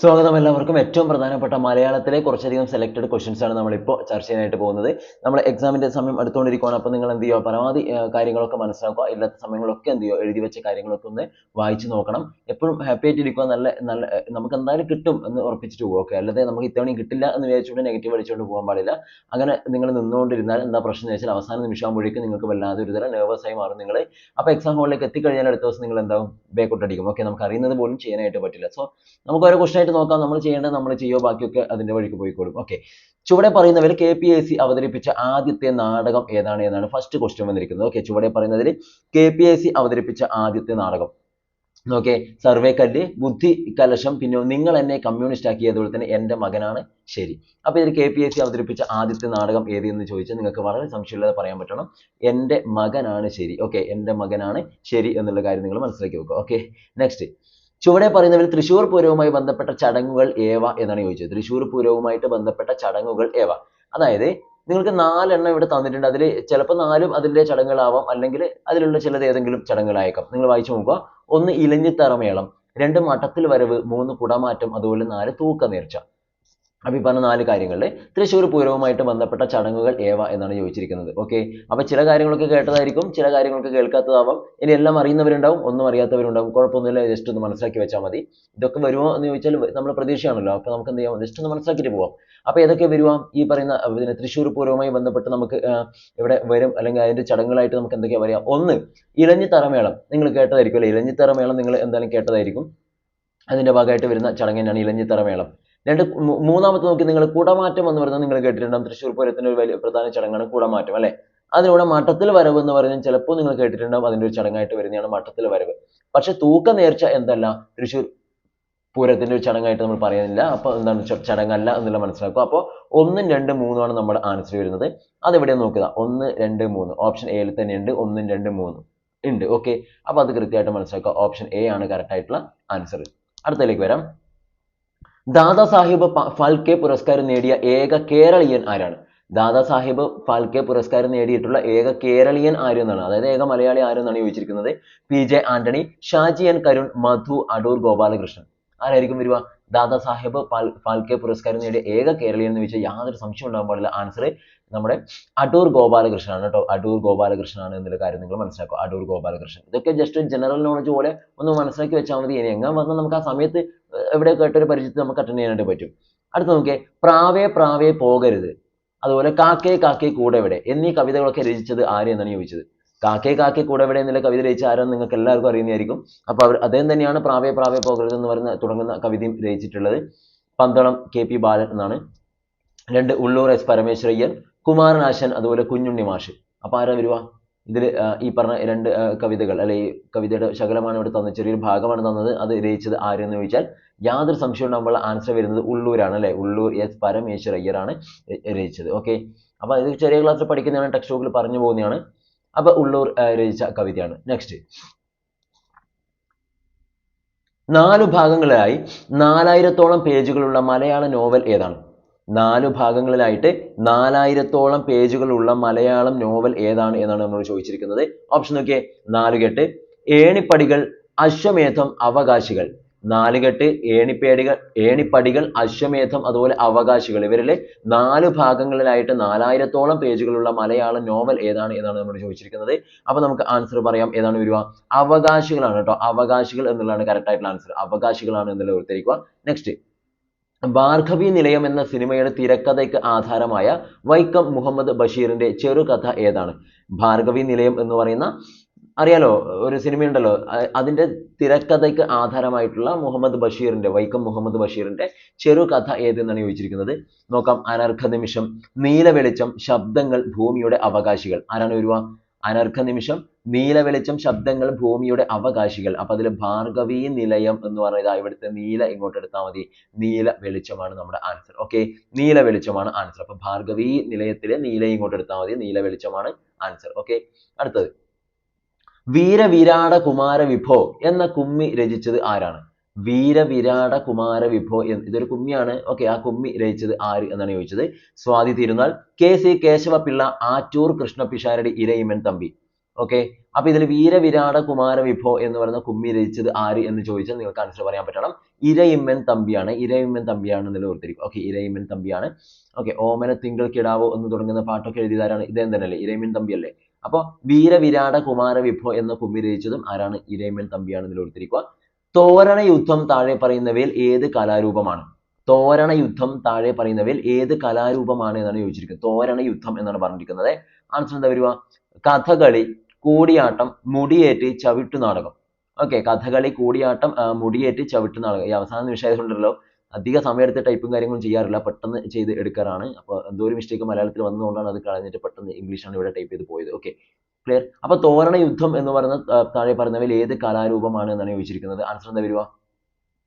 സ്വാഗതം എല്ലാവർക്കും. ഏറ്റവും പ്രധാനപ്പെട്ട മലയാളത്തിലെ കുറച്ചധികം സെലക്റ്റഡ് ക്വസ്റ്റ്യൻസ് ആണ് നമ്മളിപ്പോൾ ചർച്ച ചെയ്യാനായിട്ട് പോകുന്നത്. നമ്മൾ എക്സാമിന്റെ സമയം അടുത്തുകൊണ്ടിരിക്കുകയാണ് അപ്പോൾ നിങ്ങൾ എന്ത് ചെയ്യുക പരമാവധി കാര്യങ്ങളൊക്കെ മനസ്സിലാക്കുക. ഇല്ലാത്ത സമയങ്ങളൊക്കെ എന്ത് ചെയ്യുക എഴുതി വെച്ച കാര്യങ്ങളൊക്കെ ഒന്ന് വായിച്ച് നോക്കണം. എപ്പോഴും ഹാപ്പി ആയിട്ട് ഇരിക്കുക നല്ല നല്ല നമുക്ക് എന്തായാലും കിട്ടും എന്ന് ഉറപ്പിച്ചിട്ട് പോകും ഓക്കെ? അല്ലാതെ നമുക്ക് ഇത്തവണയും കിട്ടില്ല എന്ന് വിചാരിച്ചുകൊണ്ട് നെഗറ്റീവ് അടിച്ചുകൊണ്ട് പോകാൻ പാടില്ല. അങ്ങനെ നിങ്ങൾ നിന്നുകൊണ്ടിരുന്നാൽ എന്താ പ്രശ്നം എന്ന് വെച്ചാൽ അവസാന നിമിഷമാകുമ്പോഴേക്കും നിങ്ങൾക്ക് വല്ലാതെ ഒരു തരം nervous ആയി മാറും നിങ്ങൾ അപ്പോൾ എക്സാം ഹോളിലേക്ക് എത്തിക്കഴിഞ്ഞാൽ അടുത്ത ദിവസം നിങ്ങൾ എന്താകും ബേക്കോട്ടടിക്കും ഓക്കെ? നമുക്ക് അറിയുന്നത് പോലും ചെയ്യാനായിട്ട് പറ്റില്ല. സോ നമുക്ക് ഓരോ ക്വസ്റ്റൻ ആയിട്ട് നോക്കാം നമ്മൾ ചെയ്യേണ്ടത് നമ്മൾ ചെയ്യുമോ ബാക്കിയൊക്കെ അതിന്റെ വഴിക്ക് പോയിക്കോളും ഓക്കെ ചുവടെ പറയുന്നവർ കെ പി എസ് സി അവതരിപ്പിച്ച ആദ്യത്തെ നാടകം ഏതാണ് എന്നാണ് ഫസ്റ്റ് ക്വസ്റ്റ്യൻ വന്നിരിക്കുന്നത്. ഓക്കെ ചുവടെ പറയുന്നതിൽ കെ പി എസ് സി അവതരിപ്പിച്ച ആദ്യത്തെ നാടകം. ഓക്കെ സർവേ കല്ല് ബുദ്ധി കലശം പിന്നെ നിങ്ങൾ എന്നെ കമ്മ്യൂണിസ്റ്റ് ആക്കി അതുപോലെ തന്നെ എന്റെ മകനാണ് ശരി. അപ്പൊ ഇതിൽ കെ പി എസ് സി അവതരിപ്പിച്ച ആദ്യത്തെ നാടകം ഏത് എന്ന് ചോദിച്ചാൽ നിങ്ങൾക്ക് വളരെ സംശയമില്ലാതെ പറയാൻ പറ്റണം. എന്റെ മകനാണ് ശരി. ഓക്കെ എന്റെ മകനാണ് ശരി എന്നുള്ള കാര്യം നിങ്ങൾ മനസ്സിലാക്കി വെക്കുക. ഓക്കെ നെക്സ്റ്റ് ചുവടെ പറയുന്നവർ തൃശൂർ പൂരവുമായി ബന്ധപ്പെട്ട ചടങ്ങുകൾ ഏവ എന്നാണ് ചോദിച്ചത്. തൃശൂർ പൂരവുമായിട്ട് ബന്ധപ്പെട്ട ചടങ്ങുകൾ ഏവ? അതായത് നിങ്ങൾക്ക് നാലെണ്ണം ഇവിടെ തന്നിട്ടുണ്ട്. അതിൽ ചിലപ്പോൾ നാലും അതിന്റെ ചടങ്ങുകളാവാം. അല്ലെങ്കിൽ അതിലുള്ള ചിലത് ഏതെങ്കിലും ചടങ്ങുകളായേക്കാം. നിങ്ങൾ വായിച്ചു നോക്കുക. ഒന്ന് ഇലഞ്ഞിത്തറമേളം രണ്ട് മഠത്തിൽ വരവ് മൂന്ന് കുടമാറ്റം അതുപോലെ നാല് തൂക്ക നേർച്ച അപ്പൊ ഈ പറഞ്ഞ നാല് കാര്യങ്ങളിൽ തൃശ്ശൂർ പൂരവുമായിട്ട് ബന്ധപ്പെട്ട ചടങ്ങുകൾ ഏവ എന്നാണ് ചോദിച്ചിരിക്കുന്നത്. ഓക്കെ? അപ്പോൾ ചില കാര്യങ്ങളൊക്കെ കേട്ടതായിരിക്കും ചില കാര്യങ്ങളൊക്കെ കേൾക്കാത്തതാവാം. ഇനി എല്ലാം അറിയുന്നവരുണ്ടാവും ഒന്നും അറിയാത്തവരുണ്ടാവും. കുഴപ്പമൊന്നുമില്ല ജസ്റ്റ് ഒന്ന് മനസ്സിലാക്കി വെച്ചാൽ മതി. ഇതൊക്കെ വരുമോ എന്ന് ചോദിച്ചാൽ നമ്മൾ പ്രതീക്ഷയാണല്ലോ. അപ്പോൾ നമുക്ക് എന്ത് ചെയ്യാം? ജസ്റ്റ് ഒന്ന് മനസ്സിലാക്കിയിട്ട് പോവാം. അപ്പോൾ ഏതൊക്കെ വരുവാം? ഈ പറയുന്ന പിന്നെ തൃശ്ശൂർ പൂരവുമായി ബന്ധപ്പെട്ട് നമുക്ക് ഇവിടെ വരും അല്ലെങ്കിൽ അതിന്റെ ചടങ്ങുകളായിട്ട് നമുക്ക് എന്തൊക്കെയാ പറയാം ഒന്ന് ഇലഞ്ഞിത്തറമേളം നിങ്ങൾ കേട്ടതായിരിക്കും അല്ലെ? ഇലഞ്ഞിത്തറമേളം നിങ്ങൾ എന്തായാലും കേട്ടതായിരിക്കും. അതിന്റെ ഭാഗമായിട്ട് വരുന്ന ചടങ്ങ് തന്നെയാണ് ഇലഞ്ഞിത്തറമേളം രണ്ട് മൂന്നാമത്തെ നോക്കി നിങ്ങൾ കുടമാറ്റം എന്ന് പറയുന്നത് നിങ്ങൾ കേട്ടിട്ടുണ്ടാകും തൃശ്ശൂർ പൂരത്തിന്റെ ഒരു വലിയ പ്രധാന ചടങ്ങാണ് കുടമാറ്റം അല്ലെ? അതിലൂടെ മട്ടത്തിൽ വരവ് എന്ന് പറയുന്നത് ചിലപ്പോൾ നിങ്ങൾ കേട്ടിട്ടുണ്ടാകും അതിന്റെ ഒരു ചടങ്ങായിട്ട് വരുന്നതാണ് മട്ടത്തിൽ വരവ്. പക്ഷെ തൂക്ക നേർച്ച എന്തല്ല? തൃശ്ശൂർ പൂരത്തിന്റെ ഒരു ചടങ്ങായിട്ട് നമ്മൾ പറയുന്നില്ല. അപ്പോൾ എന്താണ് ചടങ്ങല്ല എന്നുള്ള മനസ്സിലാക്കുക. അപ്പോൾ ഒന്നും രണ്ടും മൂന്നുമാണ് നമ്മുടെ ആൻസർ വരുന്നത്. അതെവിടെ നോക്കുക? ഒന്ന് രണ്ട് മൂന്ന്. ഓപ്ഷൻ എയിൽ തന്നെയുണ്ട് ഒന്നും രണ്ട് മൂന്ന് ഉണ്ട്. ഓക്കെ അപ്പൊ അത് കൃത്യമായിട്ട് മനസ്സിലാക്കുക. ഓപ്ഷൻ എ ആണ് കറക്റ്റ് ആയിട്ടുള്ള ആൻസർ അടുത്തതിലേക്ക് വരാം. ദാദാ സാഹിബ് പ- ഫാൽക്കെ പുരസ്കാരം നേടിയ ഏക കേരളീയൻ ആരാണ്? ദാദാസാഹിബ് ഫാൽക്കെ പുരസ്കാരം നേടിയിട്ടുള്ള ഏക കേരളീയൻ ആരെന്നാണ് അതായത് ഏക മലയാളി ആരെന്നാണ് ചോദിച്ചിരിക്കുന്നത്? P J Antony Shaji N Karun Madhu Adoor Gopalakrishnan. ആരായിരിക്കും വരിക? ദാദാസാഹിബ് ഫാൽ- ഫാൽക്കെ പുരസ്കാരം നേടിയ ഏക കേരളീയൻ എന്ന് ചോദിച്ചാൽ യാതൊരു സംശയം ഉണ്ടാകാൻ പാടില്ല. ആൻസർ നമ്മുടെ അടൂർ ഗോപാലകൃഷ്ണനാണ് കേട്ടോ. അടൂർ ഗോപാലകൃഷ്ണനാണ് എന്നുള്ള കാര്യം നിങ്ങൾ മനസ്സിലാക്കുക. അടൂർ ഗോപാലകൃഷ്ണൻ. ഇതൊക്കെ ജസ്റ്റ് ജനറൽ നോളജ് പോലെ ഒന്ന് മനസ്സിലാക്കി വെച്ചാൽ മതി. ഇനി എങ്ങനെ വന്നാൽ നമുക്ക് ആ സമയത്ത് എവിടെ കേട്ടൊരു പരിചയത്തിൽ നമുക്ക് അറ്റൻഡ് ചെയ്യാനായിട്ട് പറ്റും. അടുത്ത നോക്കിയേ പ്രാവേ പ്രാവേ പോകരുത്. അതുപോലെ കാക്കേ കാക്കേ കൂടെ എവിടെ എന്നീ കവിതകളൊക്കെ രചിച്ചത് ആര് എന്നാണ് ചോദിച്ചത്. കാക്കേ കാക്കേ കൂടെ എവിടെ എന്നുള്ള കവിത രചിച്ച ആരെന്ന് നിങ്ങൾക്ക് എല്ലാവർക്കും അറിയുന്നതായിരിക്കും. അപ്പോൾ അവർ അദ്ദേഹം തന്നെയാണ് പ്രാവേ പ്രാവേ പോകരുത് എന്ന് പറയുന്ന തുടങ്ങുന്ന കവിതയും രചിച്ചിട്ടുള്ളത്. പന്തളം കെ പി ബാലൻ എന്നാണ്. രണ്ട് ഉള്ളൂർ എസ് പരമേശ്വരയ്യർ കുമാരനാശൻ അതുപോലെ കുഞ്ഞുണ്ണി മാഷ്. അപ്പൊ ആരാ വരുക ഇതിൽ ഈ പറഞ്ഞ രണ്ട് കവിതകൾ അല്ലെ ഈ കവിതയുടെ ശകലമാണ് ഇവിടെ തന്നത് ചെറിയൊരു ഭാഗമാണ് തന്നത്. അത് രചിച്ചത് ആരെന്ന് ചോദിച്ചാൽ യാതൊരു സംശയം ഉണ്ടാകുമ്പോൾ ആൻസർ വരുന്നത് ഉള്ളൂരാണ് അല്ലെ? ഉള്ളൂർ എസ് പരമേശ്വർ അയ്യറാണ് രചിച്ചത്. ഓക്കെ അപ്പോൾ ഇത് ചെറിയ ക്ലാസ്സിൽ പഠിക്കുന്നതാണ് ടെക്സ്റ്റ് ബുക്കിൽ പറഞ്ഞു പോകുന്നതാണ്. അപ്പൊ ഉള്ളൂർ രചിച്ച കവിതയാണ്. നെക്സ്റ്റ് നാലു ഭാഗങ്ങളിലായി നാലായിരത്തോളം പേജുകളുള്ള മലയാള നോവൽ ഏതാണ്? നാലു ഭാഗങ്ങളിലായിട്ട് നാലായിരത്തോളം പേജുകളുള്ള മലയാളം നോവൽ ഏതാണ് എന്നാണ് നമ്മൾ ചോദിച്ചിരിക്കുന്നത്. ഓപ്ഷൻ നോക്കിയേ. നാലുകെട്ട് ഏണിപ്പടികൾ അശ്വമേധം അവകാശികൾ. നാലുകെട്ട് ഏണിപ്പേടികൾ ഏണിപ്പടികൾ അശ്വമേധം അതുപോലെ അവകാശികൾ. ഇവരിലെ നാല് ഭാഗങ്ങളിലായിട്ട് നാലായിരത്തോളം പേജുകളുള്ള മലയാളം നോവൽ ഏതാണ് എന്നാണ് നമ്മൾ ചോദിച്ചിരിക്കുന്നത്. അപ്പൊ നമുക്ക് ആൻസർ പറയാം. ഏതാണ് വരിക? അവകാശികളാണ് കേട്ടോ. അവകാശികൾ എന്നുള്ളതാണ് കറക്റ്റ് ആയിട്ടുള്ള ആൻസർ അവകാശികളാണ് എന്നുള്ളത് ഓർത്തിരിക്കുക നെക്സ്റ്റ് ഭാർഗവി നിലയം എന്ന സിനിമയുടെ തിരക്കഥയ്ക്ക് ആധാരമായ വൈക്കം മുഹമ്മദ് ബഷീറിന്റെ ചെറുകഥ ഏതാണ്? ഭാർഗവി നിലയം എന്ന് പറയുന്ന അറിയാലോ ഒരു സിനിമയുണ്ടല്ലോ. അതിന്റെ തിരക്കഥയ്ക്ക് ആധാരമായിട്ടുള്ള മുഹമ്മദ് ബഷീറിന്റെ വൈക്കം മുഹമ്മദ് ബഷീറിന്റെ ചെറുകഥ ഏതെന്നാണ് ചോദിച്ചിരിക്കുന്നത്? നോക്കാം. അനർഘ നിമിഷം നീല വെളിച്ചം ശബ്ദങ്ങൾ ഭൂമിയുടെ അവകാശികൾ. ആരാണ് വരുക അനർഘ നിമിഷം നീല വെളിച്ചം ശബ്ദങ്ങൾ ഭൂമിയുടെ അവകാശികൾ. അപ്പൊ അതിൽ ഭാർഗവി നിലയം എന്ന് പറഞ്ഞാൽ ഇവിടുത്തെ നീല ഇങ്ങോട്ട് എടുത്താൽ മതി. നീല വെളിച്ചമാണ് നമ്മുടെ ആൻസർ ഓക്കെ നീല വെളിച്ചമാണ് ആൻസർ അപ്പൊ ഭാർഗവി നിലയത്തിലെ നീല ഇങ്ങോട്ട് എടുത്താൽ മതി. നീല വെളിച്ചമാണ് ആൻസർ ഓക്കെ അടുത്തത്. വീരവിരാട കുമാര വിഭോ എന്ന കുമ്മി രചിച്ചത് ആരാണ്? വീരവിരാട കുമാര വിഭോ ഇതൊരു കുമ്മിയാണ്. ഓക്കെ ആ കുമ്മി രചിച്ചത് ആര് എന്നാണ് ചോദിച്ചത്? Swathi Thirunal K C Kesavapillai Attoor Krishna Pisharody Irayimman Thampi. Okay അപ്പൊ ഇതിൽ വീരവിരാട കുമാര വിഭോ എന്ന് പറയുന്ന കുമ്മി രചിച്ചത് ആര് എന്ന് ചോദിച്ചാൽ നിങ്ങൾക്ക് ആൻസർ പറയാൻ പറ്റണം. ഇരയിമ്മൻ തമ്പിയാണ്. ഇരയിമ്മൻ തമ്പിയാണ് എന്നുള്ളത് ഓർത്തിരിക്കും. ഓക്കെ ഇരയിമ്മൻ തമ്പിയാണ്. ഓക്കെ ഓമന തിങ്കൾ കിടാവോ എന്ന് തുടങ്ങുന്ന പാട്ടൊക്കെ എഴുതിയതാരാണ്? ഇദ്ദേഹം തന്നെയല്ലേ? ഇരയിമ്മൻ തമ്പി അല്ലേ അപ്പോൾ വീരവിരാട കുമാര വിഭോ എന്ന കുമ്മി രചിച്ചതും ആരാണ്? ഇരയിമ്മൻ തമ്പിയാണ് എന്നുള്ളത് ഓർത്തിരിക്കുക. തോരണ യുദ്ധം താഴെ പറയുന്നവയിൽ ഏത് കലാരൂപമാണ്? തോരണ യുദ്ധം താഴെ പറയുന്നവയിൽ ഏത് കലാരൂപമാണ് എന്നാണ് ചോദിച്ചിരിക്കുന്നത്. തോരണ യുദ്ധം എന്നാണ് പറഞ്ഞിരിക്കുന്നത്. ആൻസർ എന്താ വരിക? കഥകളി കൂടിയാട്ടം മുടിയേറ്റ് ചവിട്ടു നാടകം. ഓക്കെ കഥകളി കൂടിയാട്ടം മുടിയേറ്റ് മുടിയേറ്റ് ചവിട്ടുനാടകം ഈ അവസാന നിമിഷമായതുകൊണ്ടല്ലോ അധിക സമയമെടുത്ത് ടൈപ്പും കാര്യങ്ങളും ചെയ്യാറില്ല. പെട്ടെന്ന് ചെയ്ത് എടുക്കാറാണ്. അപ്പോൾ എന്തോ ഒരു മിസ്റ്റേക്ക് മലയാളത്തിൽ വന്നതുകൊണ്ടാണ് അത് കളഞ്ഞിട്ട് പെട്ടെന്ന് ഇംഗ്ലീഷാണ് ഇവിടെ ടൈപ്പ് ചെയ്ത് പോയത്. ഓക്കെ ക്ലിയർ അപ്പൊ തോരണ യുദ്ധം എന്ന് പറയുന്ന താഴെ പറയുന്നവയിൽ ഏത് കലാരൂപമാണ് എന്നാണ് ചോദിച്ചിരിക്കുന്നത്. ആൻസർ എന്താ വരുവാ?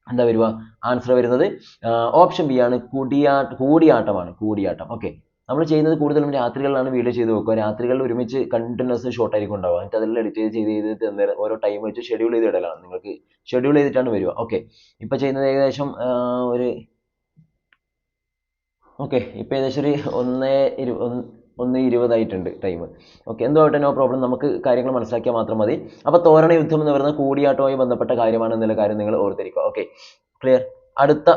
എന്താ വരുവാ? ആൻസർ വരുന്നത് ഓപ്ഷൻ ബി ആണ്. കൂടിയാ കൂടിയാട്ടമാണ്. കൂടിയാട്ടം. ഓക്കെ നമ്മൾ ചെയ്യുന്നത് കൂടുതലും രാത്രികളിലാണ് വീഡിയോ ചെയ്ത് വെക്കുക. രാത്രികളിൽ ഒരുമിച്ച് കണ്ടിന്യൂസ് ഷോർട്ട് ആയിരിക്കും ഉണ്ടാവുക. എന്നിട്ട് അതെല്ലാം എഡിറ്റ് ചെയ്ത് ചെയ്ത് ചെയ്തിട്ട് ഓരോ ടൈം വെച്ച് ഷെഡ്യൂൾ ചെയ്ത് ഇടലാണ്. നിങ്ങൾക്ക് ഷെഡ്യൂൾ ചെയ്തിട്ടാണ് വരിക. ഓക്കെ ഇപ്പോൾ ചെയ്യുന്നത് ഏകദേശം ഒരു ഓക്കെ ഇപ്പോൾ ഏകദേശം ഒരു ഒന്ന് ഇരു ഒന്ന് ഇരുപതായിട്ടുണ്ട് ടൈം ഓക്കെ എന്തോ ആയിട്ട് നോ പ്രോബ്ലം നമുക്ക് കാര്യങ്ങൾ മനസ്സിലാക്കിയാൽ മാത്രം മതി. അപ്പോൾ തോരണ യുദ്ധം എന്ന് പറയുന്നത് കൂടിയാട്ടവുമായി ബന്ധപ്പെട്ട കാര്യമാണ് എന്നുള്ള കാര്യം നിങ്ങൾ ഓർത്തിരിക്കുക. ഓക്കെ ക്ലിയർ അടുത്ത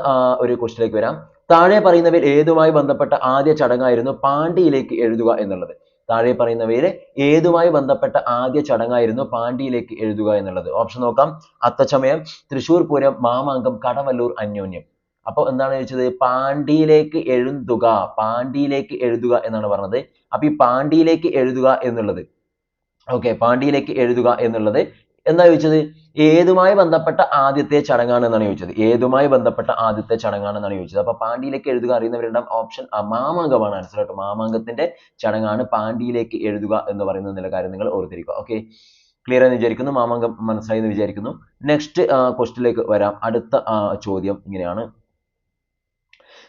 ഒരു ക്വസ്റ്റിലേക്ക് വരാം. താഴെ പറയുന്നവയിൽ ഏതുമായി ബന്ധപ്പെട്ട ആദ്യ ചടങ്ങായിരുന്നു പാണ്ഡ്യയിലേക്ക് എഴുതുക എന്നുള്ളത്? താഴെ പറയുന്നവയിൽ ഏതുമായി ബന്ധപ്പെട്ട ആദ്യ ചടങ്ങായിരുന്നു പാണ്ഡ്യയിലേക്ക് എഴുതുക എന്നുള്ളത്? ഓപ്ഷൻ നോക്കാം. അത്തച്ചമയം തൃശൂർ പൂരം മാമാങ്കം കടവല്ലൂർ അന്യോന്യം. അപ്പോൾ എന്താണ് ചോദിച്ചത്? പാണ്ഡ്യയിലേക്ക് എഴുതുക പാണ്ഡ്യയിലേക്ക് എഴുതുക എന്നാണ് പറഞ്ഞത്. അപ്പൊ ഈ പാണ്ഡ്യയിലേക്ക് എഴുതുക എന്നുള്ളത് ഓക്കെ പാണ്ഡ്യയിലേക്ക് എഴുതുക എന്നുള്ളത് എന്താ ചോദിച്ചത്? ഏതുമായി ബന്ധപ്പെട്ട ആദ്യത്തെ ചടങ്ങാണ് എന്നാണ് ചോദിച്ചത്. ഏതുമായി ബന്ധപ്പെട്ട ആദ്യത്തെ ചടങ്ങാണ് എന്നാണ് ചോദിച്ചത്. അപ്പൊ പാണ്ടിയിലേക്ക് എഴുതുക അറിയുന്നവരുണ്ടാവും ഓപ്ഷൻ മാമാങ്കമാണ് ആൻസർ കേട്ടോ. മാമാങ്കത്തിന്റെ ചടങ്ങാണ് പാണ്ഡിയിലേക്ക് എഴുതുക എന്ന് പറയുന്ന എന്നുള്ള കാര്യം നിങ്ങൾ ഓർത്തിരിക്കുക. ഓക്കെ ക്ലിയർ എന്ന് വിചാരിക്കുന്നു? മാമാങ്കം മനസ്സിലായി എന്ന് വിചാരിക്കുന്നു. നെക്സ്റ്റ് ക്വസ്റ്റിലേക്ക് വരാം. അടുത്ത ചോദ്യം ഇങ്ങനെയാണ്.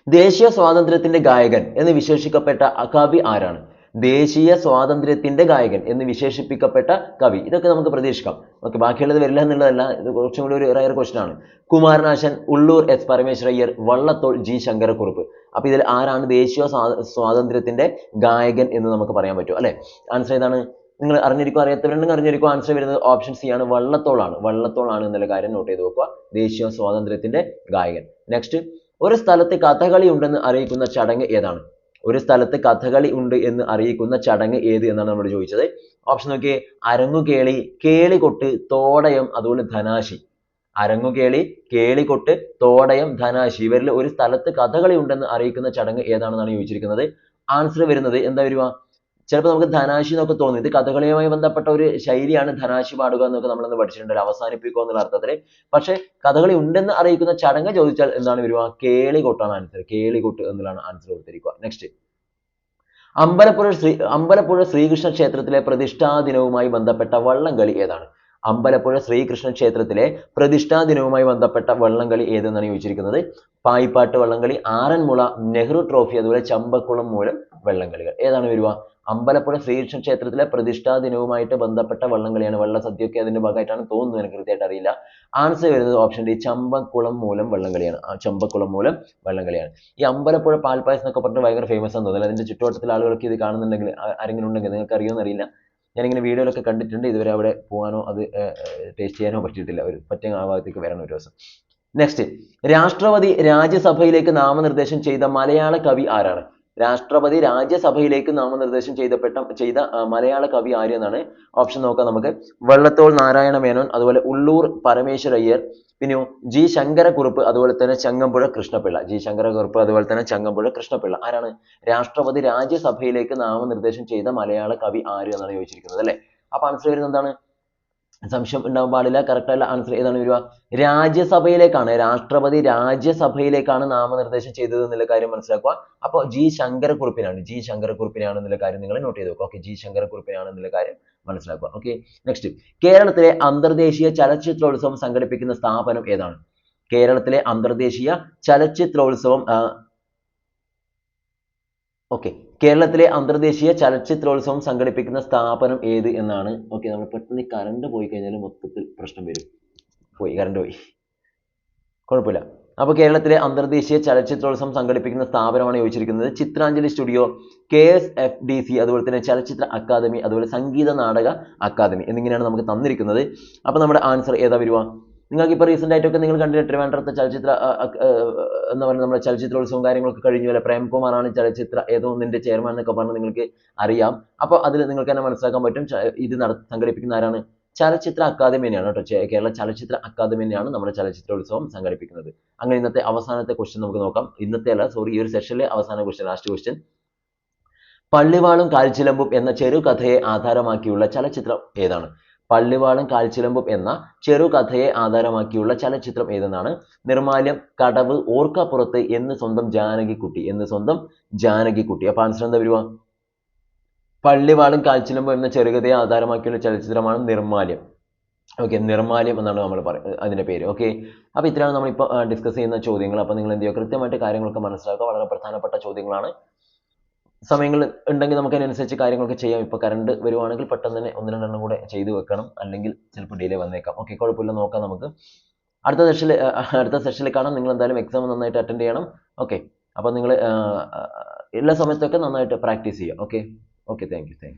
ദേശീയ സ്വാതന്ത്ര്യത്തിന്റെ ഗായകൻ എന്ന് വിശേഷിക്കപ്പെട്ട കവി ആരാണ്? ദേശീയ സ്വാതന്ത്ര്യത്തിന്റെ ഗായകൻ എന്ന് വിശേഷിപ്പിക്കപ്പെട്ട കവി. ഇതൊക്കെ നമുക്ക് പ്രതീക്ഷിക്കാം. ഓക്കെ ബാക്കിയുള്ളത് വരില്ല എന്നുള്ളതല്ല. ഇത് കുറച്ചും കൂടി ഒരു റയർ ക്വസ്റ്റൻ ആണ്. Kumaranasan Ulloor S Parameswara Iyer Vallathol G Sankara Kurup. അപ്പോൾ ഇതിൽ ആരാണ് ദേശീയ സ്വാ- സ്വാതന്ത്ര്യത്തിന്റെ ഗായകൻ എന്ന് നമുക്ക് പറയാൻ പറ്റും അല്ലേ? ആൻസർ ഏതാണ്? നിങ്ങൾ അറിഞ്ഞിരിക്കും അറിയാത്തവരുണ്ടെങ്കിൽ അറിഞ്ഞിരിക്കും. ആൻസർ വരുന്നത് ഓപ്ഷൻ സി ആണ് വള്ളത്തോളാണ്. വള്ളത്തോളാണ് എന്നുള്ള കാര്യം നോട്ട് ചെയ്ത് വെക്കുക. ദേശീയ സ്വാതന്ത്ര്യത്തിന്റെ ഗായകൻ. നെക്സ്റ്റ് ഒരു സ്ഥലത്ത് കഥകളി ഉണ്ടെന്ന് അറിയിക്കുന്ന ചടങ്ങ് ഏതാണ്? ഒരു സ്ഥലത്ത് കഥകളി ഉണ്ട് എന്ന് അറിയിക്കുന്ന ചടങ്ങ് ഏത് എന്നാണ് നമ്മൾ ചോദിച്ചത്. ഓപ്ഷൻ നോക്കിയേ അരങ്ങുകേളി കേളികൊട്ട് തോടയം അതുപോലെ ധനാശി. അരങ്ങുകേളി കേളികൊട്ട് തോടയം ധനാശി. ഇവരിൽ ഒരു സ്ഥലത്ത് കഥകളി ഉണ്ടെന്ന് അറിയിക്കുന്ന ചടങ്ങ് ഏതാണെന്നാണ് ചോദിച്ചിരിക്കുന്നത്. ആൻസർ വരുന്നത് എന്താ വരിക? ചിലപ്പോൾ നമുക്ക് ധനാശി എന്നൊക്കെ തോന്നും. ഇത് കഥകളിയുമായി ബന്ധപ്പെട്ട ഒരു ശൈലിയാണ് ധനാശി പാടുക എന്നൊക്കെ നമ്മളന്ന് പഠിച്ചിട്ടുണ്ട്. അവസാനിപ്പിക്കുക എന്നുള്ള അർത്ഥത്തിൽ പക്ഷേ കഥകളി ഉണ്ടെന്ന് അറിയിക്കുന്ന ചടങ്ങ് ചോദിച്ചാൽ എന്താണ് വരിക? കേളികൊട്ടാണ് ആൻസർ കേളികൊട്ട് എന്നുള്ളതാണ് ആൻസർ കൊടുത്തിരിക്കുക. നെക്സ്റ്റ് അമ്പലപ്പുഴ ശ്രീ അമ്പലപ്പുഴ ശ്രീകൃഷ്ണ ക്ഷേത്രത്തിലെ പ്രതിഷ്ഠാ ദിനവുമായി ബന്ധപ്പെട്ട വള്ളംകളി ഏതാണ്? അമ്പലപ്പുഴ ശ്രീകൃഷ്ണ ക്ഷേത്രത്തിലെ പ്രതിഷ്ഠാ ദിനവുമായി ബന്ധപ്പെട്ട വള്ളംകളി ഏതെന്നാണ് ചോദിച്ചിരിക്കുന്നത്? പായിപ്പാട്ട് വള്ളംകളി ആറന്മുള നെഹ്റു ട്രോഫി അതുപോലെ ചമ്പക്കുളം മൂലം വള്ളംകളികൾ. ഏതാണ് വരുവ അമ്പലപ്പുഴ ശ്രീകൃഷ്ണ ക്ഷേത്രത്തിലെ പ്രതിഷ്ഠാ ദിനവുമായിട്ട് ബന്ധപ്പെട്ട വള്ളംകളിയാണ്. വള്ളസദ്യയൊക്കെ അതിന്റെ ഭാഗമായിട്ടാണ് തോന്നുന്നത്. എനിക്ക് കൃത്യമായിട്ട് അറിയില്ല. ആൻസർ വരുന്നത് ഓപ്ഷൻ ഡി ചമ്പക്കുളം മൂലം വള്ളംകളിയാണ്. ചമ്പക്കുളം മൂലം വള്ളംകളിയാണ്. ഈ അമ്പലപ്പുഴ പാൽപ്പായസം എന്നൊക്കെ പറഞ്ഞിട്ട് ഭയങ്കര ഫേമസ് ആണെന്ന് തോന്നുന്നു. അതിന്റെ ചുറ്റുവട്ടത്തിൽ ആളുകൾക്ക് ഇത് കാണുന്നുണ്ടെങ്കിൽ ആരെങ്കിലും ഉണ്ടെങ്കിൽ നിങ്ങൾക്ക് അറിയുമെന്ന് അറിയില്ല. ഞാനിങ്ങനെ വീഡിയോയിലൊക്കെ കണ്ടിട്ടുണ്ട്. ഇതുവരെ അവിടെ പോകാനോ അത് ടേസ്റ്റ് ചെയ്യാനോ പറ്റിയിട്ടില്ല. ഒരു പറ്റിയ ആ ഭാഗത്തേക്ക് വരണം ഒരു ദിവസം. നെക്സ്റ്റ് രാഷ്ട്രപതി രാജ്യസഭയിലേക്ക് നാമനിർദ്ദേശം ചെയ്ത മലയാള കവി ആരാണ്? രാഷ്ട്രപതി രാജ്യസഭയിലേക്ക് നാമനിർദ്ദേശം ചെയ്തപ്പെട്ട ചെയ്ത മലയാള കവി ആര്യെന്നാണ് ഓപ്ഷൻ നോക്കാം നമുക്ക്. വള്ളത്തോൾ നാരായണ മേനോൻ അതുപോലെ ഉള്ളൂർ പരമേശ്വരയ്യർ പിന്നെയോ ജി ശങ്കരക്കുറുപ്പ് അതുപോലെ തന്നെ ചങ്ങമ്പുഴ കൃഷ്ണപിള്ള. ജി ശങ്കരക്കുറുപ്പ് അതുപോലെ തന്നെ ചങ്ങമ്പുഴ കൃഷ്ണപിള്ള. ആരാണ്? രാഷ്ട്രപതി രാജ്യസഭയിലേക്ക് നാമനിർദ്ദേശം ചെയ്ത മലയാള കവി ആര് എന്നാണ് ചോദിച്ചിരിക്കുന്നത് അല്ലേ? അപ്പൊ ആൻസർ വരുന്നത് എന്താണ്? സംശയം ഉണ്ടാവാൻ പാടില്ല. കറക്റ്റായുള്ള ആൻസർ ഏതാണ് വരിക? രാജ്യസഭയിലേക്കാണ് രാഷ്ട്രപതി രാജ്യസഭയിലേക്കാണ് നാമനിർദ്ദേശം ചെയ്തത് എന്നുള്ള കാര്യം മനസ്സിലാക്കുക. അപ്പോൾ ജി ശങ്കരക്കുറുപ്പിനാണ് ജി ശങ്കരക്കുറുപ്പിനാണ് എന്നുള്ള കാര്യം നിങ്ങൾ നോട്ട് ചെയ്ത് വെക്കുക. ഓക്കെ ജി ശങ്കരക്കുറുപ്പിനാണ് എന്നുള്ള കാര്യം മനസ്സിലാക്കുക. ഓക്കെ നെക്സ്റ്റ് കേരളത്തിലെ അന്തർദേശീയ ചലച്ചിത്രോത്സവം സംഘടിപ്പിക്കുന്ന സ്ഥാപനം ഏതാണ്? കേരളത്തിലെ അന്തർദേശീയ ചലച്ചിത്രോത്സവം ഓക്കെ കേരളത്തിലെ അന്തർദേശീയ ചലച്ചിത്രോത്സവം സംഘടിപ്പിക്കുന്ന സ്ഥാപനം ഏത് എന്നാണ്. ഓക്കെ നമ്മൾ പെട്ടെന്ന് കറണ്ട് പോയി കഴിഞ്ഞാൽ മൊത്തത്തിൽ പ്രശ്നം വരും. പോയി കറണ്ട് പോയി. കുഴപ്പമില്ല. അപ്പോൾ കേരളത്തിലെ അന്തർദേശീയ ചലച്ചിത്രോത്സവം സംഘടിപ്പിക്കുന്ന സ്ഥാപനമാണ് ചോദിച്ചിരിക്കുന്നത്. Chitranjali studio K S F D C അതുപോലെ തന്നെ ചലച്ചിത്ര അക്കാദമി അതുപോലെ സംഗീത നാടക അക്കാദമി എന്നിങ്ങനെയാണ് നമുക്ക് തന്നിരിക്കുന്നത്. അപ്പോൾ നമ്മുടെ ആൻസർ ഏതാ വരുക നിങ്ങൾക്ക് ഇപ്പോൾ റീസെന്റ് ആയിട്ടൊക്കെ നിങ്ങൾ കണ്ടില്ല ട്രിവാൻഡ്രത്തെ ചലച്ചിത്ര എന്ന് പറയുക നമ്മുടെ ചലച്ചിത്രോത്സവം കാര്യങ്ങളൊക്കെ കഴിഞ്ഞു അല്ലെ? പ്രേംകുമാറാണ് ചലച്ചിത്ര ഏതോ ഒന്നിന്റെ ചെയർമാൻ എന്നൊക്കെ പറഞ്ഞ് നിങ്ങൾക്ക് അറിയാം. അപ്പോൾ അതിൽ നിങ്ങൾക്ക് തന്നെ മനസ്സിലാക്കാൻ പറ്റും ഇത് നട സംഘടിപ്പിക്കുന്ന ആരാണ്? ചലച്ചിത്ര അക്കാദമി തന്നെയാണ് കേട്ടോ കേരള ചലച്ചിത്ര അക്കാദമി തന്നെയാണ് നമ്മുടെ ചലച്ചിത്രോത്സവം സംഘടിപ്പിക്കുന്നത്. അങ്ങനെ ഇന്നത്തെ അവസാനത്തെ ക്വസ്റ്റ്യൻ നമുക്ക് നോക്കാം. ഇന്നത്തെ അല്ല സോറി ഈ ഒരു സെഷനിലെ അവസാന ക്വസ്റ്റ്യൻ ലാസ്റ്റ് ക്വസ്റ്റ്യൻ പള്ളിവാളും കാൽച്ചിലമ്പും എന്ന ചെറുകഥയെ ആധാരമാക്കിയുള്ള ചലച്ചിത്രം ഏതാണ്? പള്ളിവാളും കാൽച്ചിലമ്പും എന്ന ചെറുകഥയെ ആധാരമാക്കിയുള്ള ചലച്ചിത്രം ഏതെന്നാണ്? നിർമാല്യം കടവ് ഓർക്കാപ്പുറത്ത് എന്ന് സ്വന്തം ജാനകിക്കുട്ടി എന്ന് സ്വന്തം ജാനകിക്കുട്ടി. അപ്പൊ ആൻസർ എന്താ വരുക പള്ളിവാളും കാൽച്ചിലമ്പും എന്ന ചെറുകഥയെ ആധാരമാക്കിയുള്ള ചലച്ചിത്രമാണ് നിർമാല്യം. ഓക്കെ നിർമാല്യം എന്നാണ് നമ്മൾ പറയുന്നത് അതിന്റെ പേര്. ഓക്കെ അപ്പോൾ ഇത്രയാണ് നമ്മളിപ്പോൾ ഡിസ്കസ് ചെയ്യുന്ന ചോദ്യങ്ങൾ. അപ്പോൾ നിങ്ങൾ എന്ത് ചെയ്യുക കൃത്യമായിട്ട് കാര്യങ്ങളൊക്കെ മനസ്സിലാക്കുക. വളരെ പ്രധാനപ്പെട്ട ചോദ്യങ്ങളാണ്. സമയങ്ങൾ ഉണ്ടെങ്കിൽ നമുക്ക് അതിനനുസരിച്ച് കാര്യങ്ങളൊക്കെ ചെയ്യാം. ഇപ്പോൾ കറണ്ട് വരുവാണെങ്കിൽ പെട്ടെന്ന് തന്നെ ഒന്ന് രണ്ടെണ്ണം കൂടെ ചെയ്തു വെക്കണം. അല്ലെങ്കിൽ ചിലപ്പോൾ ഡിലേ വന്നേക്കാം. ഓക്കെ കുഴപ്പമില്ല. നോക്കാം നമുക്ക്. അടുത്ത സെഷനിൽ അടുത്ത സെഷനിൽ കാണാം. നിങ്ങൾ എന്തായാലും എക്സാം നന്നായിട്ട് അറ്റൻഡ് ചെയ്യണം. ഓക്കെ അപ്പോൾ നിങ്ങൾ എല്ലാ സമയത്തൊക്കെ നന്നായിട്ട് പ്രാക്ടീസ് ചെയ്യുക okay okay thank you thank you